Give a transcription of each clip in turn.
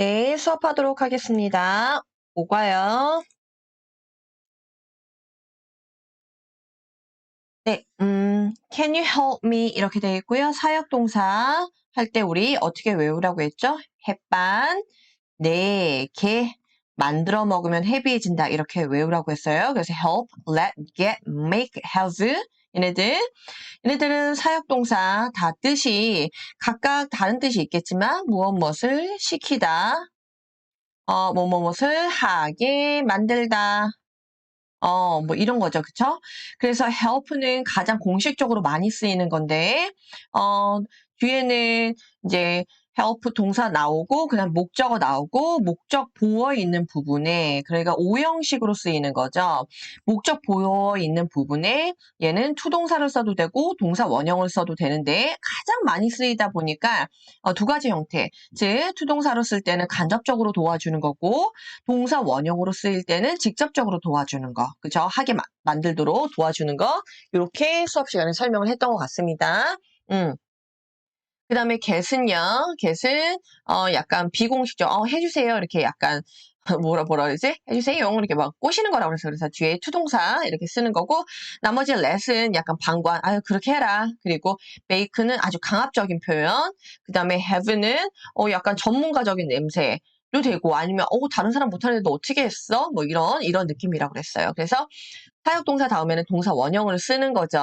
네, 수업하도록 하겠습니다. 오과요. 네, 음, can you help me 이렇게 되어 있고요. 사역동사 할 때 우리 어떻게 외우라고 했죠? 햇반, 네, 개, 만들어 먹으면 헤비해진다 이렇게 외우라고 했어요. 그래서 help, let, get, make, have 얘네들 얘네들은 사역동사 다 뜻이 각각 다른 뜻이 있겠지만 무엇 무엇을 시키다 어, 뭐, 뭐, 무엇을 하게 만들다 어, 뭐 이런 거죠. 그쵸? 그래서 help는 가장 공식적으로 많이 쓰이는 건데, 어, 뒤에는 이제 help 동사 나오고, 그다음 목적어 나오고, 목적 보어 있는 부분에, 그러니까 오형식으로 쓰이는 거죠. 목적 보어 있는 부분에 얘는 투동사를 써도 되고, 동사 원형을 써도 되는데, 가장 많이 쓰이다 보니까 어, 두 가지 형태. 즉, 투동사로 쓸 때는 간접적으로 도와주는 거고, 동사 원형으로 쓰일 때는 직접적으로 도와주는 거. 그죠? 하게 마- 만들도록 도와주는 거. 이렇게 수업 시간에 설명을 했던 것 같습니다. 음. 그 다음에 get은요, get은, 어, 약간 비공식적, 어, 해주세요. 이렇게 약간, 뭐라, 뭐라 그러지? 해주세요. 이렇게 막 꼬시는 거라고 그래서, 그래서 뒤에 투동사 이렇게 쓰는 거고, 나머지 let은 약간 방관, 아유, 그렇게 해라. 그리고 make는 아주 강압적인 표현, 그 다음에 have는, 어, 약간 전문가적인 냄새, 도 되고, 아니면, 어, 다른 사람 못하는데 너 어떻게 했어? 뭐 이런, 이런 느낌이라고 그랬어요. 그래서 사역동사 다음에는 동사 원형을 쓰는 거죠.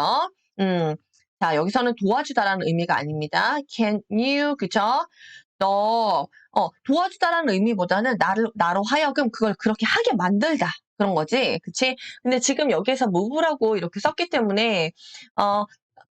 음, 자, 여기서는 도와주다라는 의미가 아닙니다. Can you, 그쵸? 너, 어, 도와주다라는 의미보다는 나를, 나로 하여금 그걸 그렇게 하게 만들다. 그런 거지. 그치? 근데 지금 여기에서 move라고 이렇게 썼기 때문에, 어,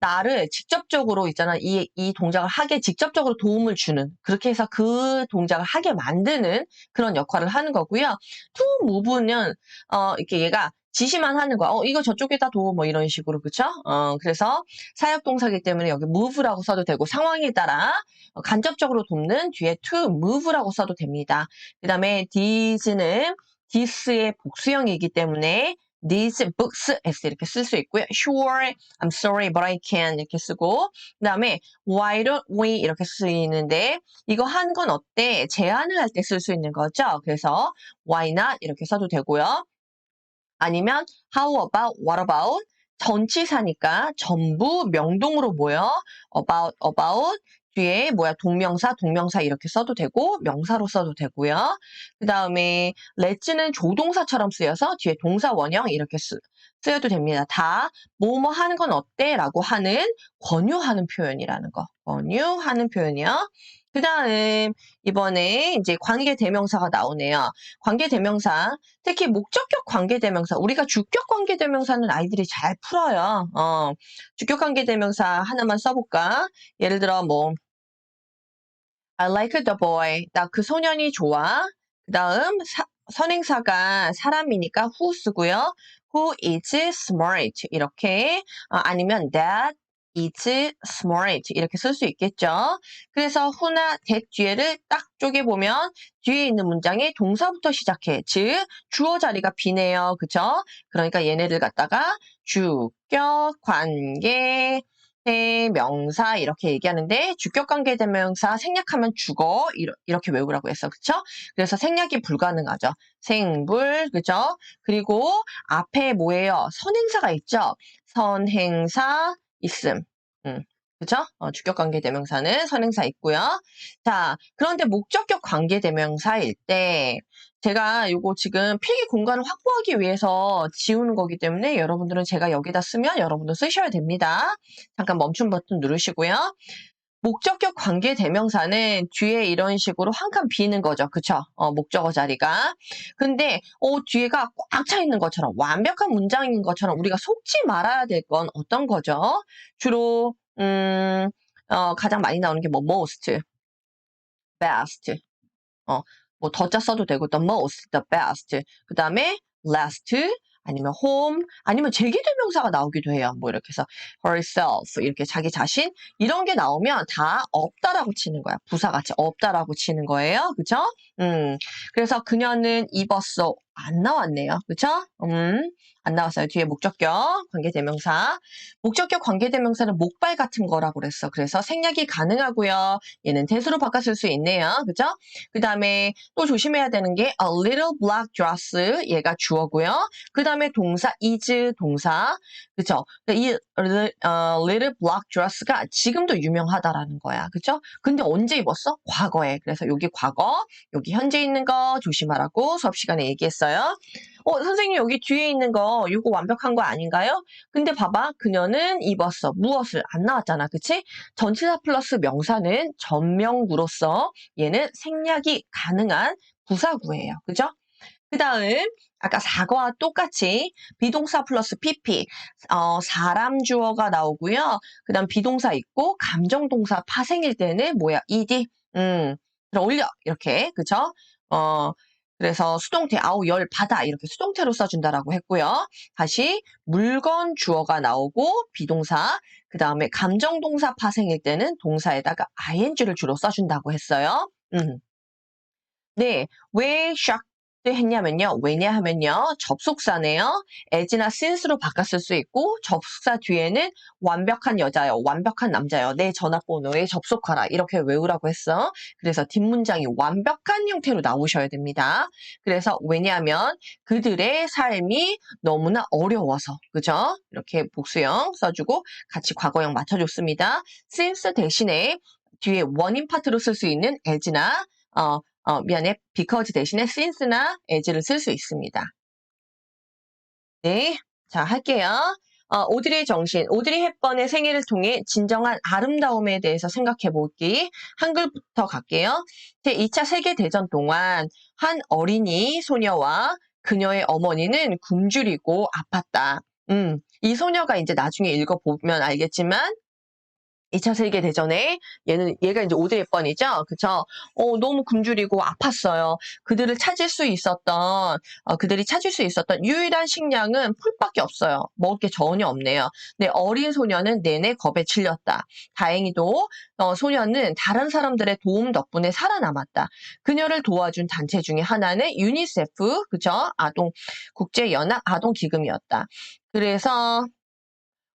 나를 직접적으로 있잖아. 이, 이 동작을 하게 직접적으로 도움을 주는. 그렇게 해서 그 동작을 하게 만드는 그런 역할을 하는 거고요. to move는, 어, 이렇게 얘가 지시만 하는 거야. 어, 이거 저쪽에다 둬. 뭐 이런 식으로. 그쵸? 어, 그래서 사역동사기 때문에 여기 move라고 써도 되고 상황에 따라 어, 간접적으로 돕는 뒤에 to move라고 써도 됩니다. 그 다음에 these는 this의 복수형이기 때문에 these books s 이렇게 쓸 수 있고요. Sure, I'm sorry, but I can 이렇게 쓰고 그 다음에 why don't we 이렇게 쓰이는데 이거 한 건 어때? 제안을 할 때 쓸 수 있는 거죠. 그래서 why not 이렇게 써도 되고요. 아니면 how about, what about 전치사니까 전부 명동으로 모여 about, about 뒤에 뭐야 동명사, 동명사 이렇게 써도 되고 명사로 써도 되고요. 그 다음에 let는 조동사처럼 쓰여서 뒤에 동사 원형 이렇게 쓰, 쓰여도 됩니다. 다 뭐뭐 하는 건 어때? 라고 하는 권유하는 표현이라는 거. 권유하는 표현이요. 그 다음 이번에 이제 관계대명사가 나오네요. 관계대명사 특히 목적격 관계대명사 우리가 주격 관계대명사는 아이들이 잘 풀어요. 어, 주격 관계대명사 하나만 써볼까? 예를 들어 뭐 I like the boy. 나 그 소년이 좋아. 그 다음 선행사가 사람이니까 who 쓰고요. Who is smart 이렇게 어, 아니면 that is smart 이렇게 쓸 수 있겠죠. 그래서 who나 that 뒤에를 딱 쪼개보면 뒤에 있는 문장에 동사부터 시작해. 즉 주어 자리가 비네요. 그쵸? 그러니까 얘네들 갖다가 주격, 관계, 대명사 이렇게 얘기하는데 주격 관계 대명사 생략하면 죽어 이렇게 외우라고 했어. 그쵸? 그래서 생략이 불가능하죠. 생불 그죠? 그리고 앞에 뭐예요? 선행사가 있죠. 선행사 있음. 음. 그죠? 어, 주격 관계 대명사는 선행사 있고요. 자, 그런데 목적격 관계 대명사일 때 제가 이거 지금 필기 공간을 확보하기 위해서 지우는 거기 때문에 여러분들은 제가 여기다 쓰면 여러분도 쓰셔야 됩니다. 잠깐 멈춤 버튼 누르시고요. 목적격 관계 대명사는 뒤에 이런 식으로 한 칸 비는 거죠. 그쵸? 어, 목적어 자리가. 근데, 어, 뒤에가 꽉 차 있는 것처럼, 완벽한 문장인 것처럼 우리가 속지 말아야 될 건 어떤 거죠? 주로, 음, 어, 가장 많이 나오는 게 뭐, most, best, 어, 뭐, 더자 써도 되고, the most, the best. 그 다음에, last, 아니면 home, 아니면 제기대명사가 나오기도 해요. 뭐 이렇게 해서 herself, 이렇게 자기 자신, 이런 게 나오면 다 없다라고 치는 거야. 부사같이 없다라고 치는 거예요. 그죠? 음, 그래서 그녀는 입었어. 안 나왔네요. 그쵸? 음, 안 나왔어요. 뒤에 목적격, 관계대명사. 목적격 관계대명사는 목발 같은 거라고 그랬어. 그래서 생략이 가능하고요. 얘는 대수로 바꿨을 수 있네요. 그죠? 그 다음에 또 조심해야 되는 게 a little black dress 얘가 주어고요. 그 다음에 동사 is 동사. 그죠? 이 어, little black dress가 지금도 유명하다라는 거야. 그죠? 근데 언제 입었어? 과거에. 그래서 여기 과거, 여기 현재 있는 거 조심하라고 수업 시간에 얘기했어요. 어, 선생님 여기 뒤에 있는 거 이거 완벽한 거 아닌가요? 근데 봐봐. 그녀는 입었어. 무엇을? 안 나왔잖아. 그치? 전치사 플러스 명사는 전명구로서 얘는 생략이 가능한 부사구예요. 그죠? 그 다음 아까 사과와 똑같이 비동사 플러스 pp 어, 사람 주어가 나오고요. 그 다음 비동사 있고 감정동사 파생일 때는 뭐야? ed 음, 그럼 올려 이렇게 그쵸? 어, 그래서 수동태 아우 열 받아 이렇게 수동태로 써준다라고 했고요. 다시 물건 주어가 나오고 비동사 그 다음에 감정동사 파생일 때는 동사에다가 ing를 주로 써준다고 했어요. 음. 네, 왜 shocked 했냐면요. 왜냐하면요. 접속사네요. as나 since로 바꿨을 수 있고 접속사 뒤에는 완벽한 여자요. 완벽한 남자요. 내 전화번호에 접속하라. 이렇게 외우라고 했어. 그래서 뒷문장이 완벽한 형태로 나오셔야 됩니다. 그래서 왜냐하면 그들의 삶이 너무나 어려워서 그죠? 이렇게 복수형 써주고 같이 과거형 맞춰줬습니다. since 대신에 뒤에 원인 파트로 쓸 수 있는 as나 어, 어, 미안해. because 대신에 since나 as를 쓸 수 있습니다. 네, 자 할게요. 어, 오드리 정신, 오드리 헵번의 생애를 통해 진정한 아름다움에 대해서 생각해 보기. 한글부터 갈게요. 제2차 세계대전 동안 한 어린이 소녀와 그녀의 어머니는 굶주리고 아팠다. 음, 이 소녀가 이제 나중에 읽어보면 알겠지만 2차 세계 대전에 얘는 얘가 이제 오드리 헵번이죠. 그쵸? 어, 너무 굶주리고 아팠어요. 그들을 찾을 수 있었던 어, 그들이 찾을 수 있었던 유일한 식량은 풀밖에 없어요. 먹을 게 전혀 없네요. 네, 어린 소녀는 내내 겁에 질렸다. 다행히도 어, 소녀는 다른 사람들의 도움 덕분에 살아남았다. 그녀를 도와준 단체 중에 하나는 유니세프, 그죠? 아동 국제 연합 아동 기금이었다. 그래서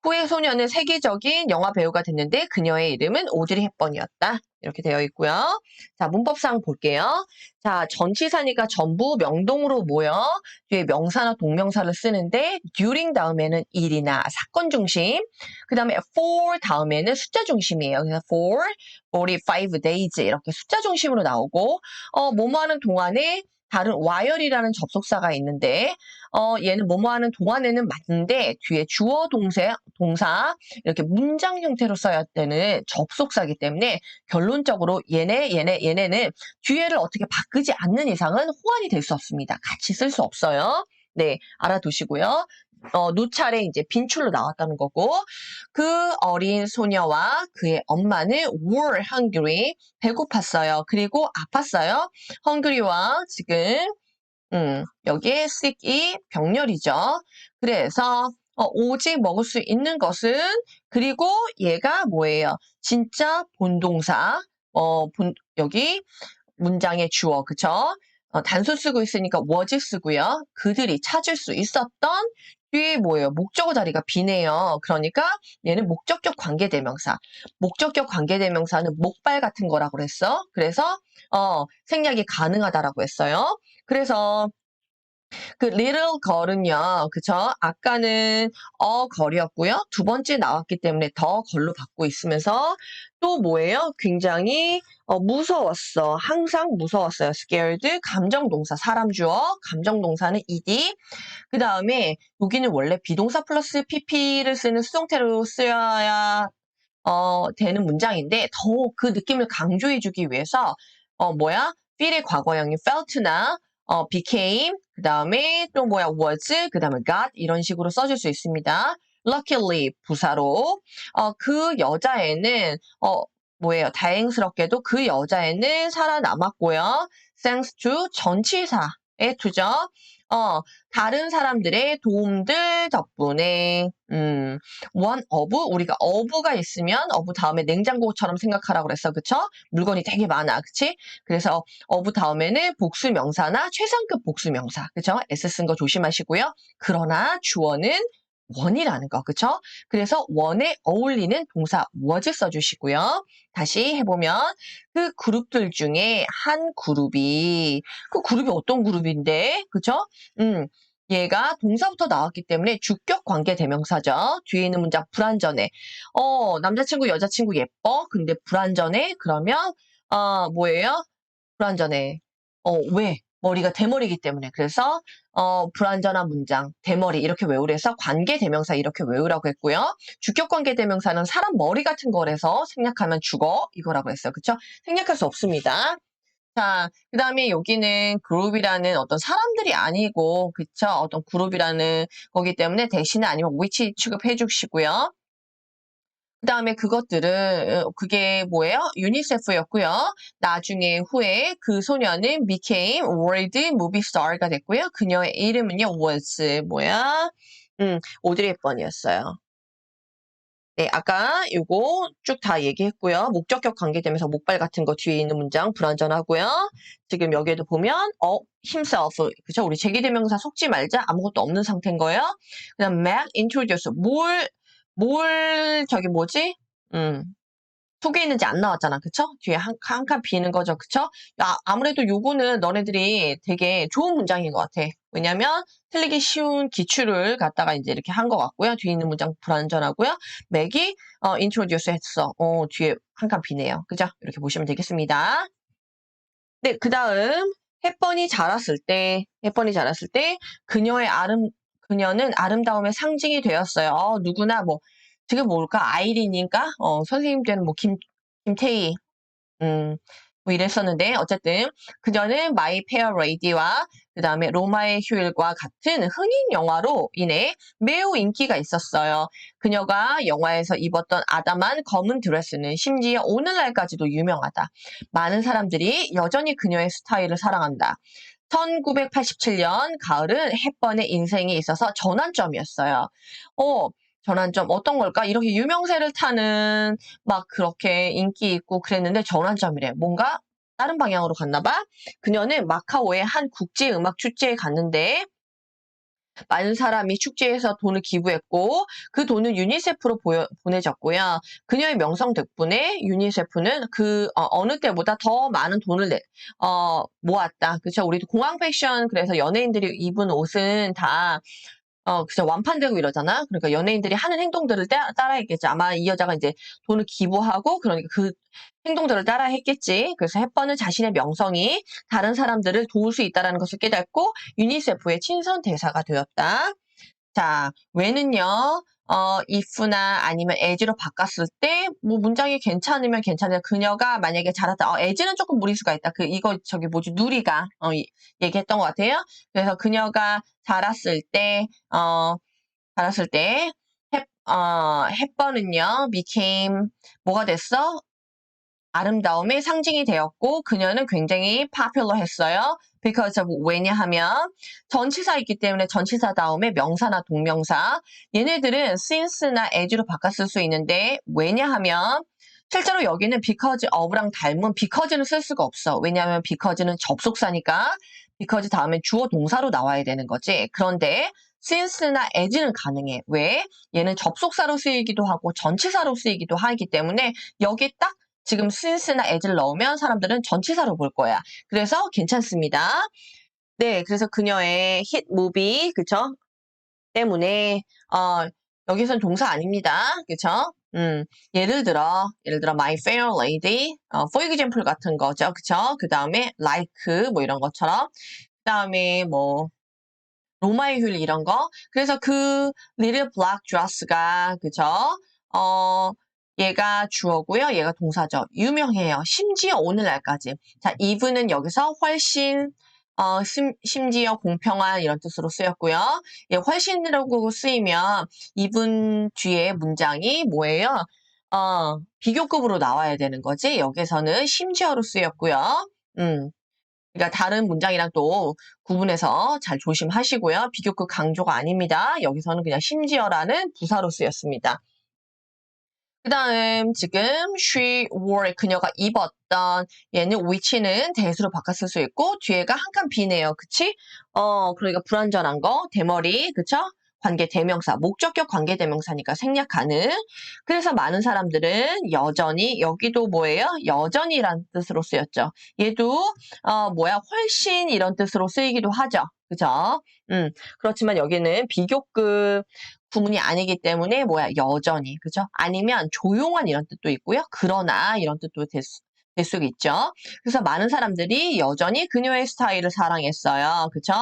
후에 소녀는 세계적인 영화 배우가 됐는데 그녀의 이름은 오드리 헵번이었다. 이렇게 되어 있고요. 자, 문법상 볼게요. 자, 전치사니까 전부 명동으로 모여 뒤에 명사나 동명사를 쓰는데 during 다음에는 일이나 사건 중심, 그 다음에 for 다음에는 숫자 중심이에요. 그래서 for, 45 days 이렇게 숫자 중심으로 나오고 어, 뭐뭐 하는 동안에 다른 while이라는 접속사가 있는데 어, 얘는 뭐뭐 하는 동안에는 맞는데 뒤에 주어 동사, 동사 이렇게 문장 형태로 써야 되는 접속사기 때문에 결론적으로 얘네 얘네 얘네는 뒤에를 어떻게 바꾸지 않는 이상은 호환이 될 수 없습니다. 같이 쓸 수 없어요. 네, 알아두시고요. 어, 누차례 이제 빈출로 나왔다는 거고 그 어린 소녀와 그의 엄마는 were hungry 배고팠어요. 그리고 아팠어요. hungry와 지금 음, 여기에 sick이 병렬이죠. 그래서 어, 오직 먹을 수 있는 것은 그리고 얘가 뭐예요? 진짜 본동사 어, 본, 여기 문장의 주어 그쵸? 어, 단수 쓰고 있으니까 was 쓰고요. 그들이 찾을 수 있었던 뒤에 뭐예요? 목적어 자리가 비네요. 그러니까 얘는 목적격 관계대명사. 목적격 관계대명사는 목발 같은 거라고 그랬어. 그래서 어, 생략이 가능하다라고 했어요. 그래서 그 little girl은요, 그쵸? 아까는 어 걸이었고요. 두 번째 나왔기 때문에 더 걸로 받고 있으면서 또 뭐예요? 굉장히 어, 무서웠어. 항상 무서웠어요. scared, 감정 동사, 사람 주어, 감정 동사는 ed. 그 다음에 여기는 원래 비동사 플러스 pp를 쓰는 수동태로 쓰여야 어, 되는 문장인데 더 그 느낌을 강조해주기 위해서 어, 뭐야? feel의 과거형인 felt나 어, became, 그 다음에 또 뭐야, was, 그 다음에 got, 이런 식으로 써줄 수 있습니다. luckily, 부사로. 어, 그 여자애는, 어, 뭐예요, 다행스럽게도 그 여자애는 살아남았고요. thanks to 전치사의 투죠. 어, 다른 사람들의 도움들 덕분에, 음, one of, 우리가 of가 있으면 of 다음에 냉장고처럼 생각하라고 그랬어. 그쵸? 물건이 되게 많아. 그치? 그래서 of 다음에는 복수 명사나 최상급 복수 명사. 그쵸? s 쓴 거 조심하시고요. 그러나 주어는 원이라는 거. 그쵸? 그래서 원에 어울리는 동사 was 써주시고요. 다시 해보면 그 그룹들 중에 한 그룹이 그 그룹이 어떤 그룹인데? 그쵸? 음, 얘가 동사부터 나왔기 때문에 주격 관계 대명사죠. 뒤에 있는 문장 불완전해. 어, 남자친구, 여자친구 예뻐? 근데 불완전해? 그러면 어, 뭐예요? 불완전해. 어, 왜? 머리가 대머리이기 때문에. 그래서 어, 불완전한 문장, 대머리 이렇게 외우래서 관계 대명사 이렇게 외우라고 했고요. 주격 관계 대명사는 사람 머리 같은 거라서 생략하면 죽어 이거라고 했어요. 그쵸? 생략할 수 없습니다. 자, 그 다음에 여기는 그룹이라는 어떤 사람들이 아니고, 그쵸? 어떤 그룹이라는 거기 때문에 대신에 아니면 위치 취급해 주시고요. 그 다음에 그것들은, 어, 그게 뭐예요? 유니세프였고요. 나중에 후에 그 소녀는 became world movie star가 됐고요. 그녀의 이름은요, was, 뭐야? 음, 오드리 헵번이었어요. 네, 아까 요거 쭉 다 얘기했고요. 목적격 관계되면서 목발 같은 거 뒤에 있는 문장 불완전하고요. 지금 여기에도 보면 어, himself, 그죠? 우리 제기대명사 속지 말자 아무것도 없는 상태인 거예요. 그다음 Mac introduce 뭘, 뭘 저기 뭐지? 음, 속에 있는지 안 나왔잖아. 그쵸? 뒤에 한, 한 칸 비는 거죠. 그쵸? 야, 아무래도 요거는 너네들이 되게 좋은 문장인 것 같아. 왜냐면 틀리기 쉬운 기출을 갖다가 이제 이렇게 한 것 같고요. 뒤에 있는 문장 불완전하고요. 맥이 어, 인트로듀스 했어. 어, 뒤에 한 칸 비네요. 그죠? 이렇게 보시면 되겠습니다. 네, 그 다음 햇번이 자랐을 때, 햇번이 자랐을 때 그녀의 아름, 그녀는 아름다움의 상징이 되었어요. 어, 누구나 뭐 지금 뭘까? 아이린인가? 어, 선생님 때는 뭐 김, 김태희, 음, 뭐 이랬었는데 어쨌든 그녀는 마이 페어 레이디와 그 다음에 로마의 휴일과 같은 흥행 영화로 인해 매우 인기가 있었어요. 그녀가 영화에서 입었던 아담한 검은 드레스는 심지어 오늘날까지도 유명하다. 많은 사람들이 여전히 그녀의 스타일을 사랑한다. 1987년 가을은 햇번의 인생에 있어서 전환점이었어요. 어, 전환점 어떤 걸까? 이렇게 유명세를 타는 막 그렇게 인기 있고 그랬는데 전환점이래. 뭔가 다른 방향으로 갔나 봐. 그녀는 마카오의 한 국제 음악 축제에 갔는데 많은 사람이 축제에서 돈을 기부했고 그 돈은 유니세프로 보여, 보내졌고요. 그녀의 명성 덕분에 유니세프는 그 어, 느 때보다 더 많은 돈을 내, 어, 모았다. 그렇죠? 우리도 공항 패션 그래서 연예인들이 입은 옷은 다 어, 그죠. 완판되고 이러잖아. 그러니까 연예인들이 하는 행동들을 따, 따라 했겠지. 아마 이 여자가 이제 돈을 기부하고, 그러니까 그 행동들을 따라 했겠지. 그래서 햇번은 자신의 명성이 다른 사람들을 도울 수 있다는 것을 깨닫고 유니세프의 친선 대사가 되었다. 자, 왜는요, 어, if나 아니면 as로 바꿨을 때, 뭐 문장이 괜찮으면 괜찮아요. 그녀가 만약에 잘했다. 어, as는 조금 무리수가 있다. 그, 이거, 저기 뭐지, 누리가, 어, 이, 얘기했던 것 같아요. 그래서 그녀가 자랐을 때, 어, 자랐을 때, 햇, 어, 햇번은요, became, 뭐가 됐어? 아름다움의 상징이 되었고 그녀는 굉장히 popular했어요. because of 왜냐하면 전치사 있기 때문에 전치사 다음에 명사나 동명사 얘네들은 since나 as로 바꿨을 수 있는데 왜냐하면 실제로 여기는 because of랑 닮은 because는 쓸 수가 없어. 왜냐하면 because는 접속사니까 because 다음에 주어 동사로 나와야 되는 거지. 그런데 since나 as는 가능해. 왜? 얘는 접속사로 쓰이기도 하고 전치사로 쓰이기도 하기 때문에 여기 딱 지금 since나 as를 넣으면 사람들은 전치사로 볼 거야. 그래서 괜찮습니다. 네, 그래서 그녀의 hit movie, 그쵸? 때문에, 어, 여기선 동사 아닙니다. 그쵸? 음, 예를 들어, 예를 들어, my fair lady, 어, for example 같은 거죠. 그쵸? 그 다음에 like, 뭐 이런 것처럼. 그 다음에 뭐, 로마의 휴일 이런 거. 그래서 그 little black dress가, 그죠? 어, 얘가 주어고요. 얘가 동사죠. 유명해요. 심지어 오늘날까지. 자, even은 여기서 훨씬 어, 심, 심지어 공평한 이런 뜻으로 쓰였고요. 예, 훨씬이라고 쓰이면 even 뒤에 문장이 뭐예요? 어, 비교급으로 나와야 되는 거지. 여기서는 심지어로 쓰였고요. 음, 그러니까 다른 문장이랑 또 구분해서 잘 조심하시고요. 비교급 강조가 아닙니다. 여기서는 그냥 심지어라는 부사로 쓰였습니다. 그 다음 지금 she wore 그녀가 입었던 얘는 which는 대수로 바꿨을 수 있고 뒤에가 한 칸 비네요. 그치? 어 그러니까 불완전한 거 대머리 그쵸? 관계 대명사 목적격 관계 대명사니까 생략 가능. 그래서 많은 사람들은 여전히 여기도 뭐예요? 여전히란 뜻으로 쓰였죠. 얘도 어 뭐야 훨씬 이런 뜻으로 쓰이기도 하죠. 그죠? 음 그렇지만 여기는 비교급 구문이 아니기 때문에 뭐야 여전히 그죠? 아니면 조용한 이런 뜻도 있고요. 그러나 이런 뜻도 될, 수, 될 있죠. 그래서 많은 사람들이 여전히 그녀의 스타일을 사랑했어요. 그죠?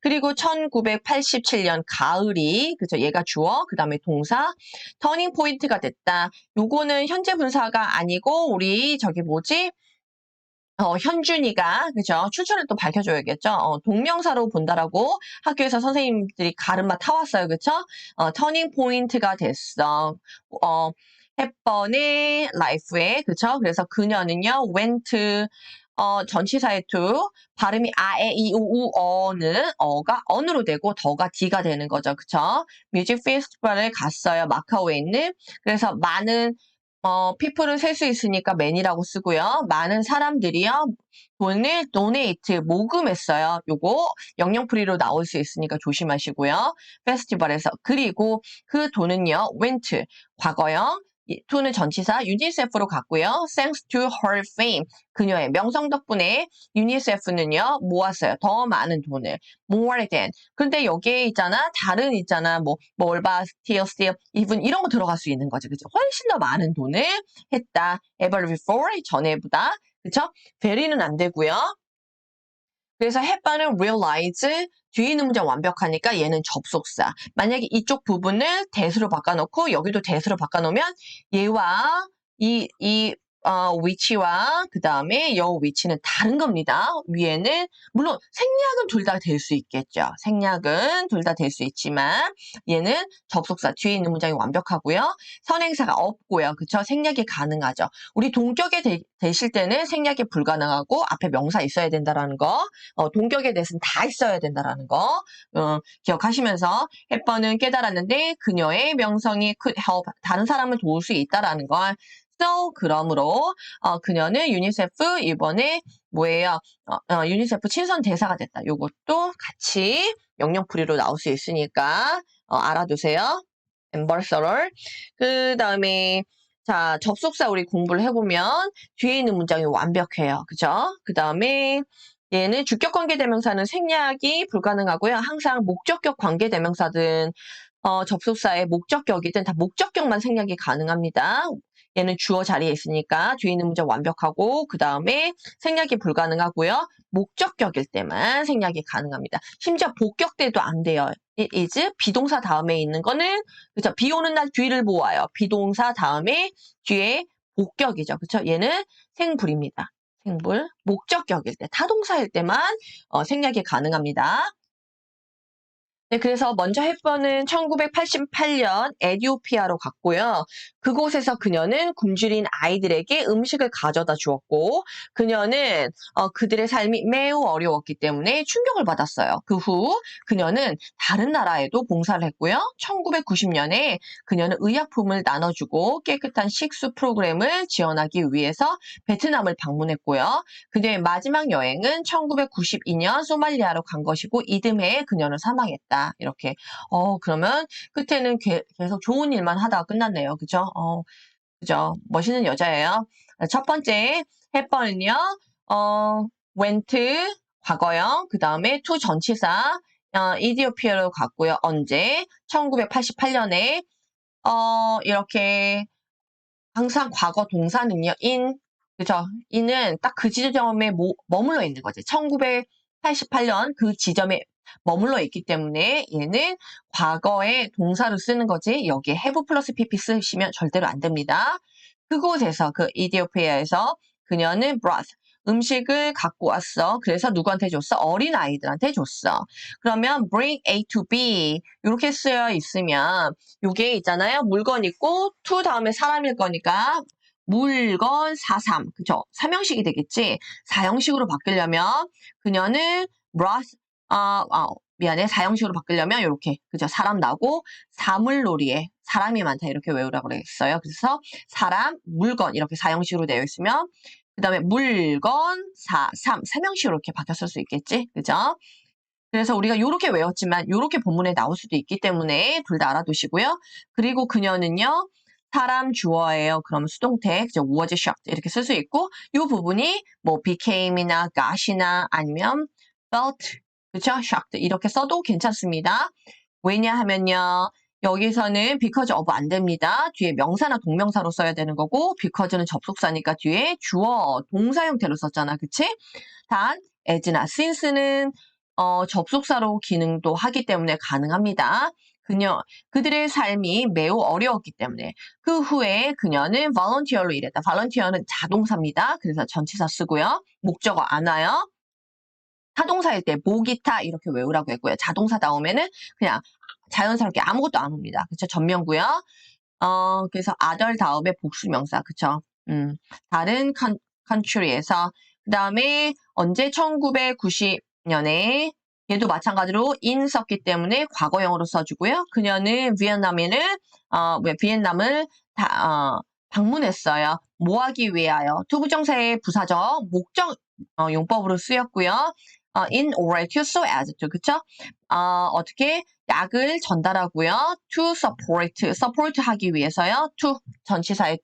그리고 1987년 가을이 그죠? 얘가 주어 그 다음에 동사 터닝 포인트가 됐다. 요거는 현재 분사가 아니고 우리 저기 뭐지? 어, 현준이가 그죠 출처를 또 밝혀줘야겠죠. 어, 동명사로 본다라고 학교에서 선생님들이 가르마 타왔어요, 그쵸? 어, 터닝 포인트가 됐어. 어, 햇번의 라이프에 그쵸? 그래서 그녀는요 went 어, 전치사의 to 발음이 아 에 이 우 우 어는 어가 언으로 되고 더가 d가 되는 거죠, 그쵸? 뮤직 페스티벌을 갔어요, 마카오에 있는. 그래서 많은 어, people을 셀 수 있으니까 man이라고 쓰고요. 많은 사람들이요. 돈을 donate, 모금했어요. 요거 영영풀이로 나올 수 있으니까 조심하시고요. 페스티벌에서. 그리고 그 돈은요. went, 과거형, to는 전치사 유니세프로 갔고요. thanks to her fame. 그녀의 명성 덕분에 유니세프는요. 모았어요. 더 많은 돈을. more than. 근데 여기에 있잖아. 다른 있잖아. 뭐 몰바, still, still, even 이런 거 들어갈 수 있는 거죠. 그죠? 훨씬 더 많은 돈을 했다. ever before 전에보다. 그쵸? very는 안 되고요. 그래서 햇반은 realize 뒤에 있는 문장 완벽하니까 얘는 접속사. 만약에 이쪽 부분을 대수로 바꿔놓고 여기도 대수로 바꿔놓으면 얘와 이, 이 어, 위치와 그 다음에 여 위치는 다른 겁니다. 위에는 물론 생략은 둘 다 될 수 있겠죠. 생략은 둘 다 될 수 있지만 얘는 접속사 뒤에 있는 문장이 완벽하고요. 선행사가 없고요. 그쵸? 생략이 가능하죠. 우리 동격에 되, 실 때는 생략이 불가능하고 앞에 명사 있어야 된다라는 거 어, 동격에 대해서는 다 있어야 된다라는 거 어, 기억하시면서 햇번은 깨달았는데 그녀의 명성이 could help 다른 사람을 도울 수 있다라는 걸 So 그러므로 어, 그녀는 유니세프 이번에 뭐예요? 어, 어, 유니세프 친선 대사가 됐다. 요것도 같이 영영풀이로 나올 수 있으니까 어, 알아두세요. 엠버서럴. 그 다음에 자 접속사 우리 공부를 해보면 뒤에 있는 문장이 완벽해요. 그죠? 그 다음에 얘는 주격 관계 대명사는 생략이 불가능하고요. 항상 목적격 관계 대명사든 어, 접속사의 목적격이든 다 목적격만 생략이 가능합니다. 얘는 주어 자리에 있으니까 뒤에 있는 문장 완벽하고 그 다음에 생략이 불가능하고요. 목적격일 때만 생략이 가능합니다. 심지어 복격 때도 안 돼요. is 비동사 다음에 있는 거는 그죠? 비 오는 날 뒤를 보아요. 비동사 다음에 뒤에 복격이죠. 그렇죠? 얘는 생불입니다. 생불 목적격일 때 타동사일 때만 어, 생략이 가능합니다. 네, 그래서 먼저 햇번은 1988년 에디오피아로 갔고요. 그곳에서 그녀는 굶주린 아이들에게 음식을 가져다 주었고 그녀는 어, 그들의 삶이 매우 어려웠기 때문에 충격을 받았어요. 그 후 그녀는 다른 나라에도 봉사를 했고요. 1990년에 그녀는 의약품을 나눠주고 깨끗한 식수 프로그램을 지원하기 위해서 베트남을 방문했고요. 그녀의 마지막 여행은 1992년 소말리아로 간 것이고 이듬해 그녀는 사망했다. 이렇게 어 그러면 끝에는 게, 계속 좋은 일만 하다가 끝났네요. 그죠? 어, 그죠? 멋있는 여자예요. 첫 번째 햇번은요, 어, went, 과거형, 그 다음에 to 전치사, 어, 이디오피아로 갔고요. 언제? 1988년에, 어, 이렇게, 항상 과거 동사는요, in, 그죠? in은 딱그 지점에 모, 머물러 있는 거지. 1988년 그 지점에 머물러 있기 때문에 얘는 과거의 동사로 쓰는 거지 여기에 have 플러스 pp 쓰시면 절대로 안 됩니다. 그곳에서 그 이디오피아에서 그녀는 brought 음식을 갖고 왔어. 그래서 누구한테 줬어? 어린 아이들한테 줬어. 그러면 bring A to B 이렇게 쓰여 있으면 이게 있잖아요. 물건 있고 to 다음에 사람일 거니까 물건, 사삼. 그죠? 삼형식이 되겠지? 사형식으로 바뀌려면 그녀는 brought, 아, 아, 미안해. 사형식으로 바뀌려면 이렇게 그죠? 사람 나고 사물놀이에 사람이 많다 이렇게 외우라고 그랬어요. 그래서 사람, 물건 이렇게 사형식으로 되어 있으면 그 다음에 물건, 사, 삼, 삼형식으로 이렇게 바뀌었을 수 있겠지? 그죠? 그래서 우리가 이렇게 외웠지만 이렇게 본문에 나올 수도 있기 때문에 둘 다 알아두시고요. 그리고 그녀는요. 사람 주어예요. 그럼 수동태, 그죠? was shocked 이렇게 쓸 수 있고 이 부분이 뭐 became이나 got이나 아니면 felt, 그죠? shocked 이렇게 써도 괜찮습니다. 왜냐하면요. 여기서는 because of 안 됩니다. 뒤에 명사나 동명사로 써야 되는 거고 because는 접속사니까 뒤에 주어, 동사 형태로 썼잖아. 그치? 단, as나 since는 어, 접속사로 기능도 하기 때문에 가능합니다. 그녀, 그들의 삶이 매우 어려웠기 때문에 그 후에 그녀는 volunteer로 일했다. volunteer는 자동사입니다. 그래서 전치사 쓰고요. 목적어 안 와요. 타동사일 때 모기타 이렇게 외우라고 했고요. 자동사 다음에는 그냥 자연스럽게 아무것도 안 옵니다. 그쵸? 전명구요. 어, 그래서 other 다음에 복수명사. 그쵸? 음, 다른 컨, country에서 그 다음에 언제 1990년에 얘도 마찬가지로 in 썼기 때문에 과거형으로 써주고요. 그녀는 비엔남에는 어, 왜 비엔남을 다, 어, 방문했어요. 뭐 하기 위하여 투부정사의 부사적 목적 어, 용법으로 쓰였고요. 어, in order to so as to 그쵸? 어, 어떻게 약을 전달하고요. to support support 하기 위해서요. to 전치사의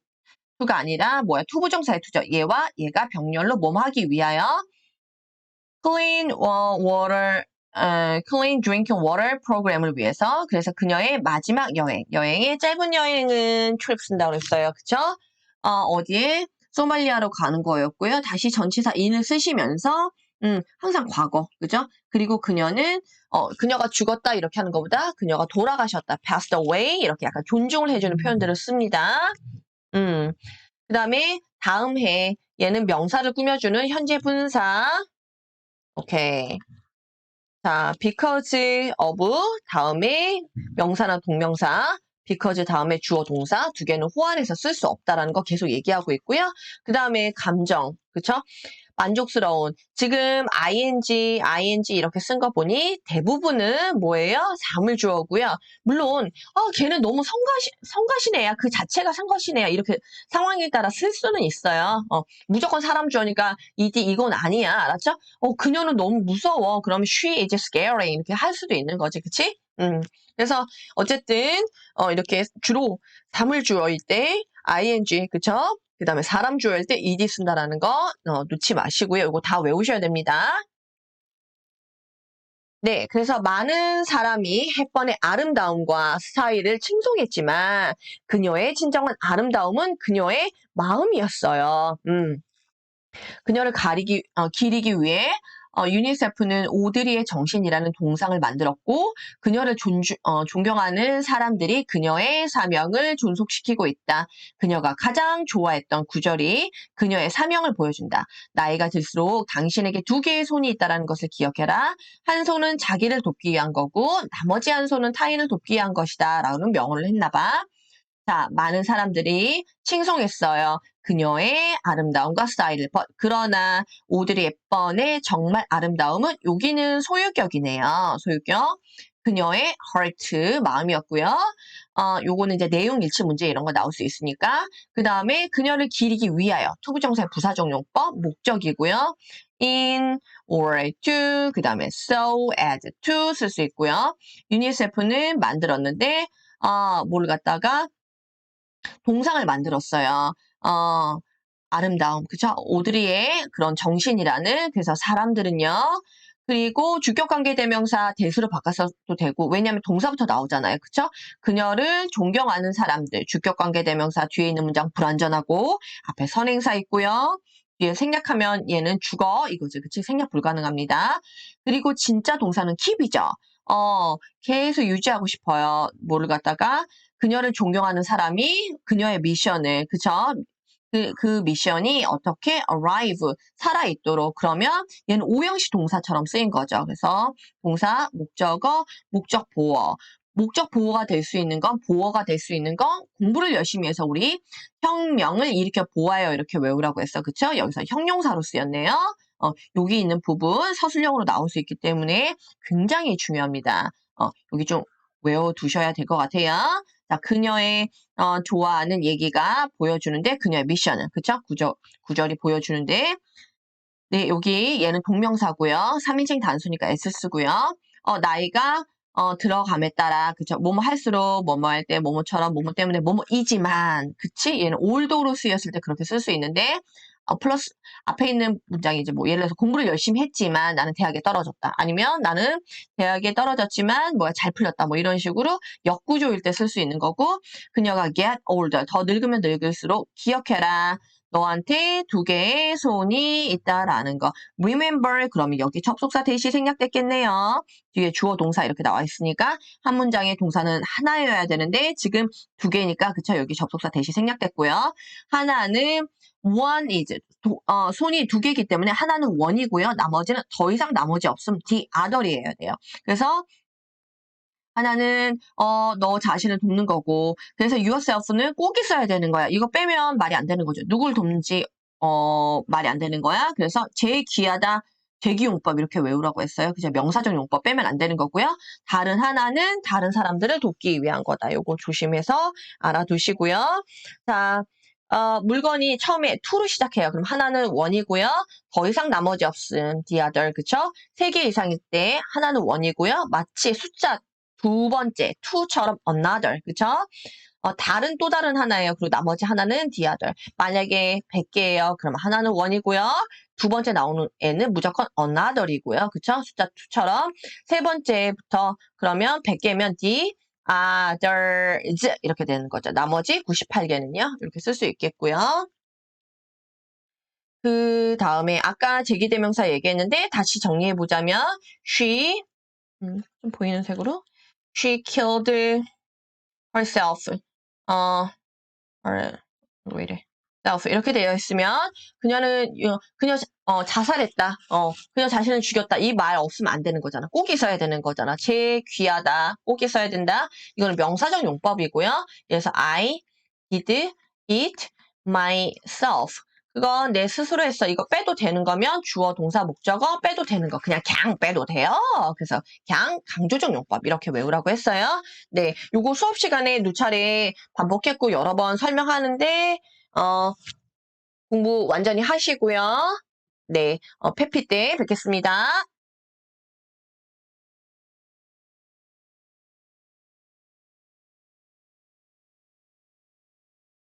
to가 아니라 뭐야 투부정사의 투죠. 얘와 얘가 병렬로 몸 하기 위하여 clean water 어, clean drinking water 프로그램을 위해서 그래서 그녀의 마지막 여행 여행의 짧은 여행은 trip 쓴다고 했어요. 그쵸? 어, 어디에? 소말리아로 가는 거였고요. 다시 전치사 in을 쓰시면서 음, 항상 과거, 그죠? 그리고 그녀는 어, 그녀가 죽었다 이렇게 하는 것보다 그녀가 돌아가셨다, passed away 이렇게 약간 존중을 해주는 표현들을 씁니다. 음, 그 다음에 다음 해 얘는 명사를 꾸며주는 현재 분사. 오케이. 자, because of 다음에 명사나 동명사, because 다음에 주어 동사 두 개는 호환해서 쓸 수 없다라는 거 계속 얘기하고 있고요. 그 다음에 감정, 그쵸? 만족스러운. 지금 ing, ing 이렇게 쓴 거 보니 대부분은 뭐예요? 사물주어고요. 물론 어, 걔는 너무 성가시, 성가시네야. 그 자체가 성가시네야. 이렇게 상황에 따라 쓸 수는 있어요. 어, 무조건 사람 주어니까 이디 이건 아니야. 알았죠? 어, 그녀는 너무 무서워. 그럼 she is scary. 이렇게 할 수도 있는 거지. 그치? 음. 그래서 어쨌든 어, 이렇게 주로 사물주어일 때 ing, 그쵸? 그 다음에 사람 주어일 때 ed 쓴다라는 거 어, 놓지 마시고요. 이거 다 외우셔야 됩니다. 네, 그래서 많은 사람이 햇번의 아름다움과 스타일을 칭송했지만 그녀의 진정한 아름다움은 그녀의 마음이었어요. 음. 그녀를 가리기, 어, 기리기 위해 어, 유니세프는 오드리의 정신이라는 동상을 만들었고 그녀를 존주, 어, 존경하는 사람들이 그녀의 사명을 존속시키고 있다. 그녀가 가장 좋아했던 구절이 그녀의 사명을 보여준다. 나이가 들수록 당신에게 두 개의 손이 있다는 것을 기억해라. 한 손은 자기를 돕기 위한 거고 나머지 한 손은 타인을 돕기 위한 것이다. 라는 명언을 했나 봐. 자, 많은 사람들이 칭송했어요. 그녀의 아름다움과 스타일을. 그러나 오드리 헵번의 정말 아름다움은 여기는 소유격이네요. 소유격. 그녀의 heart 마음이었고요. 어, 요거는 이제 내용 일치 문제 이런 거 나올 수 있으니까. 그 다음에 그녀를 기리기 위하여 투부정사의 부사적 용법 목적이고요. in or to 그 다음에 so as to 쓸 수 있고요. 유니세프는 만들었는데 어, 뭘 갖다가 동상을 만들었어요. 어, 아름다움, 그쵸? 오드리의 그런 정신이라는, 그래서 사람들은요, 그리고 주격관계 대명사 대수로 바꿔서도 되고, 왜냐하면 동사부터 나오잖아요. 그쵸? 그녀를 존경하는 사람들, 주격관계 대명사 뒤에 있는 문장 불완전하고, 앞에 선행사 있고요. 뒤에 생략하면 얘는 죽어, 이거죠. 그치? 생략 불가능합니다. 그리고 진짜 동사는 keep이죠. 어, 계속 유지하고 싶어요. 뭐를 갖다가 그녀를 존경하는 사람이 그녀의 미션을, 그쵸? 그, 그 미션이 어떻게 arrive, 살아 있도록. 그러면 얘는 오형식 동사처럼 쓰인 거죠. 그래서 동사, 목적어, 목적 보어. 목적 보호가 될 수 있는 건, 보호가 될 수 있는 건 공부를 열심히 해서 우리 혁명을 일으켜 보아요. 이렇게 외우라고 했어. 그쵸? 여기서 형용사로 쓰였네요. 어, 여기 있는 부분 서술형으로 나올 수 있기 때문에 굉장히 중요합니다. 어, 여기 좀 외워두셔야 될 것 같아요. 자, 그녀의 어, 좋아하는 얘기가 보여주는데 그녀의 미션을 그쵸? 구절, 구절이 보여주는데 네, 여기 얘는 동명사고요. 3인칭 단수니까 S 쓰고요. 어, 나이가 어, 들어감에 따라 그쵸? 뭐뭐 할수록 뭐뭐 할 때 뭐뭐처럼 뭐뭐 때문에 뭐뭐이지만 그치? 얘는 올도로 쓰였을 때 그렇게 쓸 수 있는데 어, 플러스 앞에 있는 문장이 이제 뭐 예를 들어서 공부를 열심히 했지만 나는 대학에 떨어졌다. 아니면 나는 대학에 떨어졌지만 뭐야 잘 풀렸다. 뭐 이런 식으로 역구조일 때 쓸 수 있는 거고 그녀가 get older 더 늙으면 늙을수록 기억해라. 너한테 두 개의 손이 있다라는 거. remember 그러면 여기 접속사 대시 생략됐겠네요. 뒤에 주어 동사 이렇게 나와 있으니까 한 문장의 동사는 하나여야 되는데 지금 두 개니까 그쵸 여기 접속사 대시 생략됐고요. 하나는 one is 도- 어, 손이 두 개이기 때문에 하나는 one이고요. 나머지는 더 이상 나머지 없으면 the other이어야 돼요. 그래서 하나는 어, 너 자신을 돕는 거고 그래서 yourself는 꼭 있어야 되는 거야. 이거 빼면 말이 안 되는 거죠. 누굴 돕는지 어, 말이 안 되는 거야. 그래서 제일 귀하다 대기용법 이렇게 외우라고 했어요. 그죠? 명사적 용법 빼면 안 되는 거고요. 다른 하나는 다른 사람들을 돕기 위한 거다. 요거 조심해서 알아두시고요. 자, 어, 물건이 처음에 to로 시작해요. 그럼 하나는 원이고요. 더 이상 나머지 없음, the other, 그쵸? 세 개 이상일 때 하나는 원이고요. 마치 숫자 두 번째, to처럼 another, 그쵸? 어, 다른 또 다른 하나예요. 그리고 나머지 하나는 the other. 만약에 100개예요. 그럼 하나는 원이고요. 두 번째 나오는 애는 무조건 another이고요. 그쵸? 숫자 2처럼. 세 번째부터 그러면 100개면 the others 이렇게 되는 거죠. 나머지 98개는요. 이렇게 쓸 수 있겠고요. 그 다음에 아까 제기대명사 얘기했는데 다시 정리해 보자면 she 음, 좀 보이는 색으로 she killed herself. 어, her, 왜 이래? self 이렇게 되어 있으면 그녀는 어, 그녀 어, 자살했다. 어, 그녀 자신을 죽였다. 이 말 없으면 안 되는 거잖아. 꼭 있어야 되는 거잖아. 제 귀하다. 꼭 있어야 된다. 이거는 명사적 용법이고요. 그래서 I did it myself. 그건 내 스스로 했어. 이거 빼도 되는 거면 주어, 동사, 목적어 빼도 되는 거. 그냥 그냥 빼도 돼요. 그래서 그냥 강조적 용법 이렇게 외우라고 했어요. 네, 요거 수업 시간에 누차례 반복했고 여러 번 설명하는데 어, 공부 완전히 하시고요. 네, 어, 페피 때 뵙겠습니다.